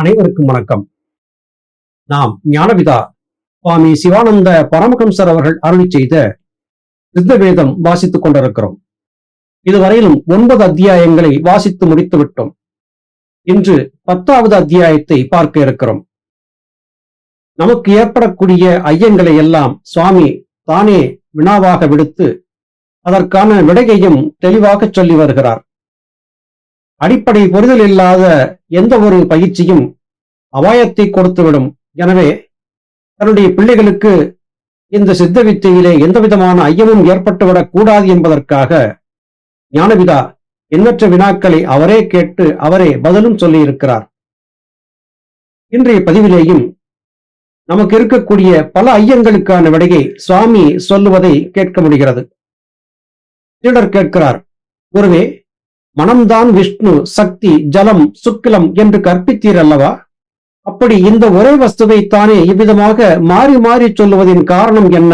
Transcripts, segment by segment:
அனைவருக்கும் வணக்கம். நாம் ஞானவிதா சுவாமி சிவானந்த பரமஹம்சர் அவர்கள் அருளி செய்த சித்த வேதம் வாசித்துக் கொண்டிருக்கிறோம். இதுவரையிலும் ஒன்பது அத்தியாயங்களை வாசித்து முடித்து விட்டோம் இன்று பத்தாவது அத்தியாயத்தை பார்க்க இருக்கிறோம். நமக்கு ஏற்படக்கூடிய ஐயங்களை எல்லாம் சுவாமி தானே வினாவாக விடுத்து அதற்கான விடையையும் தெளிவாக சொல்லி வருகிறார். அடிப்படை புரிதல் இல்லாத எந்த ஒரு பயிற்சியும் அபாயத்தை கொடுத்துவிடும். எனவே தன்னுடைய பிள்ளைகளுக்கு இந்த சித்த வித்தையிலே எந்த விதமான ஐயமும் ஏற்பட்டுவிடக் கூடாது என்பதற்காக ஞானவிதா எண்ணற்ற வினாக்களை அவரே கேட்டு அவரே பதிலும் சொல்லியிருக்கிறார். இன்றைய பதிவிலேயும் நமக்கு இருக்கக்கூடிய பல ஐயங்களுக்கான விடையை சுவாமி சொல்லுவதை கேட்க முடிகிறது. சீடர் கேட்கிறார் குருவே மனம்தான் விஷ்ணு சக்தி ஜலம் சுக்கிலம் என்று கற்பித்தீர் அல்லவா அப்படி இந்த ஒரே வஸ்துவை தானே இவ்விதமாக மாறி மாறி சொல்லுவதின் காரணம் என்ன?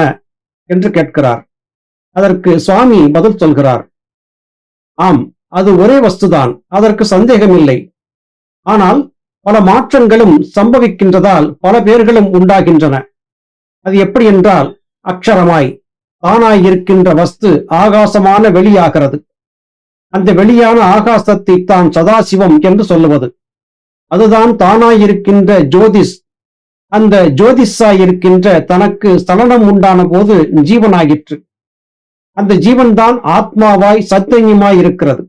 என்று கேட்கிறார். அதற்கு சுவாமி பதில் சொல்கிறார். ஆம் அது ஒரே வஸ்துதான். அதற்கு சந்தேகமில்லை. ஆனால் பல மாற்றங்களும் சம்பவிக்கின்றதால் பல பேர்களும் உண்டாகின்றன. அது எப்படி என்றால் அக்ஷரமாய் தானாய் இருக்கின்ற வஸ்து ஆகாசமான வெளியாகிறது. அந்த வெளியான ஆகாசத்தை தான் சதாசிவம் என்று சொல்லுவது. அதுதான் தானாயிருக்கின்ற ஜோதிஷ். அந்த ஜோதிஷாய் இருக்கின்ற தனக்கு ஸ்தலனம் உண்டான போது ஜீவனாகிற்று அந்த ஜீவன்தான் ஆத்மாவாய் சத்தன்யமாய் இருக்கிறது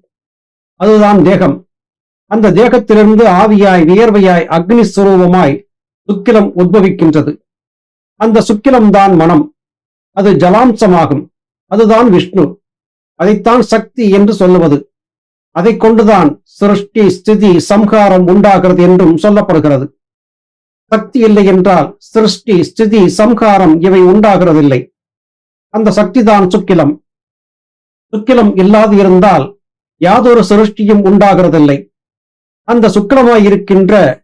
அதுதான் தேகம். அந்த தேகத்திலிருந்து ஆவியாய் வியர்வையாய் அக்னி சுரூபமாய் சுக்கிலம் உத்பவிக்கின்றது. அந்த சுக்கிலம்தான் மனம். அது ஜலாம்சமாகும். அதுதான் விஷ்ணு. அதைத்தான் சக்தி என்று சொல்லுவது. அதை கொண்டுதான் சிருஷ்டி ஸ்திதி சம்ஹாரம் உண்டாகிறது என்றும் சொல்லப்படுகிறது. சக்தி இல்லை என்றால் சிருஷ்டி ஸ்திதி சம்ஹாரம் இவை உண்டாகிறதில்லை. அந்த சக்திதான் சுக்கிலம். சுக்கிலம் இல்லாது இருந்தால் யாதொரு சிருஷ்டியும் உண்டாகிறதில்லை. அந்த சுக்கிலமாய் இருக்கின்ற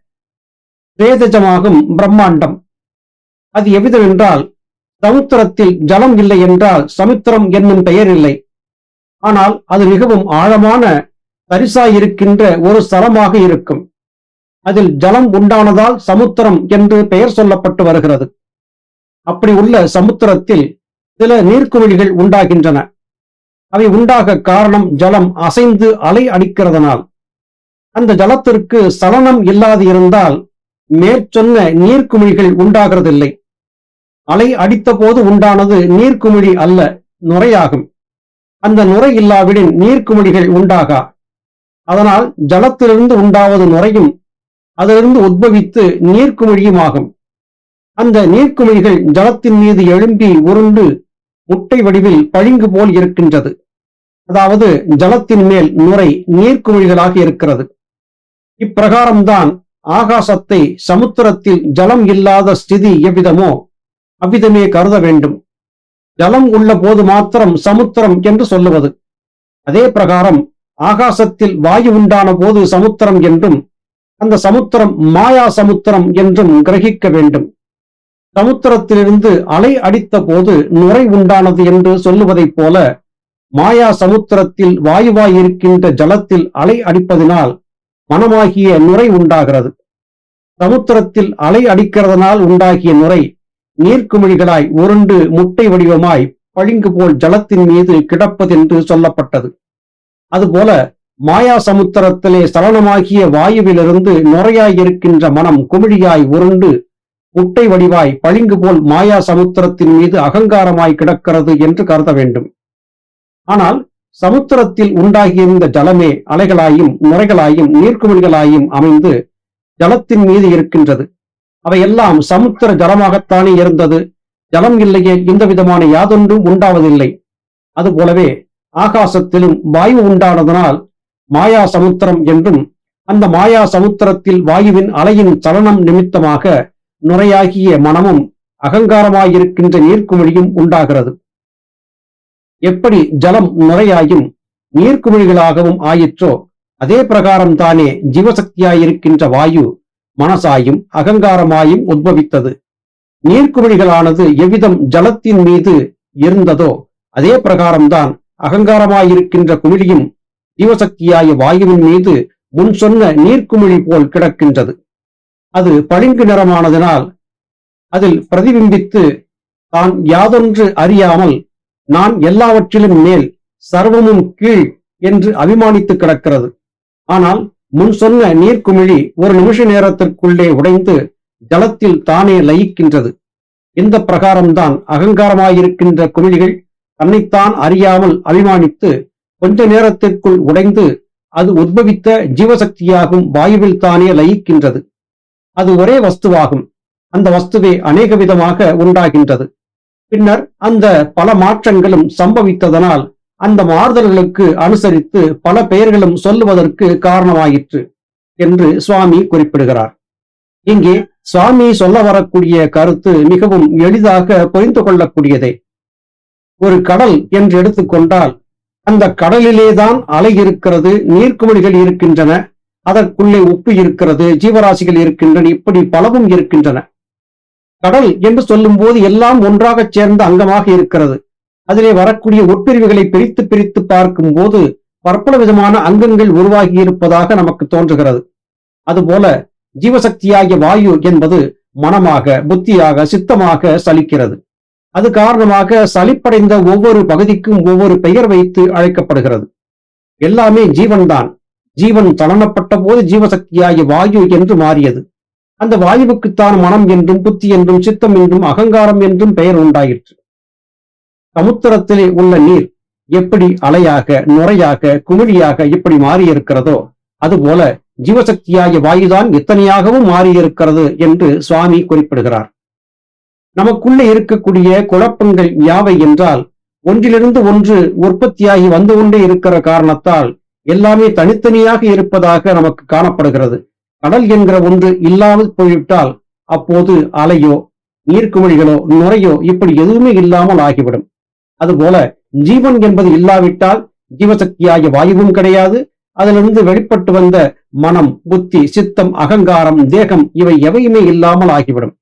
வேதஜமாகும் பிரம்மாண்டம். அது எவ்விதம் என்றால் சமுத்திரத்தில் ஜலம் இல்லை என்றால் சமுத்திரம் என்னும் பெயர் இல்லை ஆனால் அது மிகவும் ஆழமான பரிசாயிருக்கின்ற ஒரு ஸ்தலமாக இருக்கும். அதில் ஜலம் உண்டானதால் சமுத்திரம் என்று பெயர் சொல்லப்பட்டு வருகிறது. அப்படி உள்ள சமுத்திரத்தில் சில நீர்க்குமிழிகள் உண்டாகின்றன. அவை உண்டாக காரணம் ஜலம் அசைந்து அலை அடிக்கிறதனால். அந்த ஜலத்திற்கு சலனம் இல்லாது இருந்தால் மேற்சொன்ன நீர்க்குமிழிகள் உண்டாகிறதில்லை. அலை அடித்த போது உண்டானது நீர்க்குமிழி அல்ல நுரையாகும். அந்த நுரை இல்லாவிடின் நீர்க்குமிழிகள் உண்டாகா? அதனால் ஜலத்திலிருந்து உண்டாவது நுரையும் அதிலிருந்து உத்பவித்து நீர்க்குமிழியுமாகும் அந்த நீர்க்குமிழிகள் ஜலத்தின் மீது எழும்பி உருண்டு முட்டை வடிவில் பளிங்கு போல் இருக்கின்றது. அதாவது ஜலத்தின் மேல் நுரை நீர்க்குமிழிகளாக இருக்கிறது. இப்பிரகாரம்தான் ஆகாசத்தை சமுத்திரத்தில் ஜலம் இல்லாத ஸ்திதி எவ்விதமோ அவ்விதமே கருத வேண்டும். ஜலம் உள்ள போது மாத்திரம் சமுத்திரம் என்று சொல்லுவது. அதே பிரகாரம் ஆகாசத்தில் வாயு உண்டான போது சமுத்திரம் என்றும் அந்த சமுத்திரம் மாயா சமுத்திரம் என்றும் கிரகிக்க வேண்டும். சமுத்திரத்திலிருந்து அலை அடித்த போது நுரை உண்டானது என்று சொல்லுவதைப் போல மாயா சமுத்திரத்தில் வாயுவாய் இருக்கின்ற ஜலத்தில் அலை அடிப்பதினால் மனமாகிய நுரை உண்டாகிறது. சமுத்திரத்தில் அலை அடிக்கிறதனால் உண்டாகிய நுரை நீர்க்குமிழிகளாய் உருண்டு முட்டை வடிவமாய் பளிங்கு போல் ஜலத்தின் மீது கிடப்பதென்று சொல்லப்பட்டது. அதுபோல மாயா சமுத்திரத்திலே சலனமாகிய வாயுவிலிருந்து நுரையாய் இருக்கின்ற மனம் குமிழியாய் உருண்டு முட்டை வடிவாய் பளிங்கு போல் மாயா சமுத்திரத்தின் மீது அகங்காரமாய் கிடக்கிறது என்று கருத வேண்டும். ஆனால் சமுத்திரத்தில் உண்டாகியிருந்த ஜலமே அலைகளாயும் நுரைகளாயும் நீர்க்குமிழ்களாயும் அமைந்து ஜலத்தின் மீது இருக்கின்றது. அவையெல்லாம் சமுத்திர ஜலமாகத்தானே இருந்தது. ஜலம் இல்லையே இந்த விதமான யாதொன்றும் உண்டாவதில்லை. அதுபோலவே ஆகாசத்திலும் வாயு உண்டானதனால் மாயா சமுத்திரம் என்றும் அந்த மாயா சமுத்திரத்தில் வாயுவின் அலையின் சலனம் நிமித்தமாக நுரையாகிய மனமும் அகங்காரமாயிருக்கின்ற நீர்க்குமிழியும் உண்டாகிறது. எப்படி ஜலம் நுரையாயும் நீர்க்குமிழிகளாகவும் ஆயிற்றோ அதே பிரகாரம் தானே ஜீவசக்தியாயிருக்கின்ற வாயு மனசாயும் அகங்காரமாயும் உத்பவித்தது. நீர்க்குமிழிகளானது எவ்விதம் ஜலத்தின் மீது இருந்ததோ அதே பிரகாரம்தான் அகங்காரமாயிருக்கின்ற குமிழியும் ஜீவசக்தியாய வாயுவின் மீது முன் சொன்ன நீர்க்குமிழி போல் கிடக்கின்றது. அது பளிங்கு நிறமானதனால் அதில் பிரதிபிம்பித்து தான் யாதொன்று அறியாமல் நான் எல்லாவற்றிலும் மேல் சர்வமும் கீழ் என்று அபிமானித்து கிடக்கிறது. ஆனால் முன் சொன்ன நீர்க்குமிழி ஒரு நிமிஷ நேரத்திற்குள்ளே உடைந்து ஜலத்தில் தானே லயிக்கின்றது. இந்த பிரகாரம்தான் அகங்காரமாயிருக்கின்ற குமிழிகள் தன்னைத்தான் அறியாமல் அபிமானித்து கொஞ்ச நேரத்திற்குள் உடைந்து அது உத்பவித்த ஜீவசக்தியாகும் வாயுவில் தானே லயிக்கின்றது. அது ஒரே வஸ்துவாகும். அந்த வஸ்துவே அநேக விதமாக உண்டாகின்றது. பின்னர் அந்த பல மாற்றங்களும் சம்பவித்ததனால் அந்த மாறுதல்களுக்கு அனுசரித்து பல பெயர்களும் சொல்லுவதற்கு காரணமாயிற்று என்று சுவாமி குறிப்பிடுகிறார். இங்கே சுவாமி சொல்ல வரக்கூடிய கருத்து மிகவும் எளிதாக புரிந்து கொள்ளக்கூடியதே. ஒரு கடல் என்று எடுத்துக்கொண்டால் அந்த கடலிலேதான் அலை இருக்கிறது நீர்க்குமிழிகள் இருக்கின்றன அதற்குள்ளே உப்பு இருக்கிறது ஜீவராசிகள் இருக்கின்றன இப்படி பலவும் இருக்கின்றன. கடல் என்று சொல்லும் போது எல்லாம் ஒன்றாகச் சேர்ந்த அங்கமாக இருக்கிறது. அதிலே வரக்கூடிய உட்பிரிவுகளை பிரித்து பிரித்து பார்க்கும் போது பற்பல விதமான அங்கங்கள் உருவாகி இருப்பதாக நமக்கு தோன்றுகிறது. அதுபோல ஜீவசக்தியாகிய வாயு என்பது மனமாக புத்தியாக சித்தமாக சலிக்கிறது. அது காரணமாக சலிப்படைந்த ஒவ்வொரு பகுதிக்கும் ஒவ்வொரு பெயர் வைத்து அழைக்கப்படுகிறது. எல்லாமே ஜீவன்தான். ஜீவன் தளனப்பட்ட போது ஜீவசக்தியாகிய வாயு என்று மாறியது. அந்த வாயுவுக்குத்தான் மனம் என்றும் புத்தி என்றும் சித்தம் என்றும் அகங்காரம் என்றும் பெயர் உண்டாயிற்று. சமுத்திரத்திலே உள்ள நீர் எப்படி அலையாக நுரையாக குமிழியாக இப்படி மாறியிருக்கிறதோ அதுபோல ஜீவசக்தியாகிய வாயுதான் இத்தனையாகவும் மாறியிருக்கிறது என்று சுவாமி குறிப்பிடுகிறார். நமக்குள்ளே இருக்கக்கூடிய குழப்பங்கள் யாவை என்றால் ஒன்றிலிருந்து ஒன்று உற்பத்தியாகி வந்து கொண்டே இருக்கிற காரணத்தால் எல்லாமே தனித்தனியாக இருப்பதாக நமக்கு காணப்படுகிறது. கடல் என்கிற ஒன்று இல்லாமல் போய்விட்டால் அப்போது அலையோ நீர்க்குமிழிகளோ நுரையோ இப்படி எதுவுமே இல்லாமல் ஆகிவிடும். அதுபோல ஜீவன் என்பது இல்லாவிட்டால் ஜீவசக்தியாகிய வாயுவும் கிடையாது. அதிலிருந்து வெளிப்பட்டு வந்த மனம் புத்தி சித்தம் அகங்காரம் தேகம் இவை எவையுமே இல்லாமல் ஆகிவிடும்.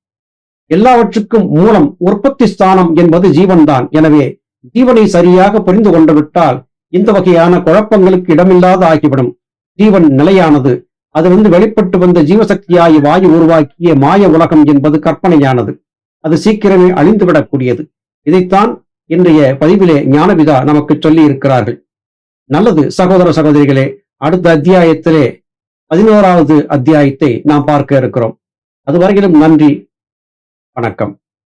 எல்லாவற்றுக்கும் மூலம் உற்பத்தி ஸ்தானம் என்பது ஜீவன்தான். எனவே ஜீவனை சரியாக புரிந்து கொண்டு விட்டால் இந்த வகையான குழப்பங்களுக்கு இடமில்லாத ஆகிவிடும். ஜீவன் நிலையானது. அதிலிருந்து வெளிப்பட்டு வந்த ஜீவசக்தியாகி வாயு உருவாக்கிய மாய உலகம் என்பது கற்பனையானது. அது சீக்கிரமே அழிந்துவிடக்கூடியது. இதைத்தான் இன்றைய பதிவிலே ஞானபிதா நமக்கு சொல்லி இருக்கிறார்கள் நல்லது சகோதர சகோதரிகளே அடுத்த அத்தியாயத்திலே பதினோராவது அத்தியாயத்தை நாம் பார்க்க இருக்கிறோம். அதுவரையிலும் நன்றி வணக்கம்.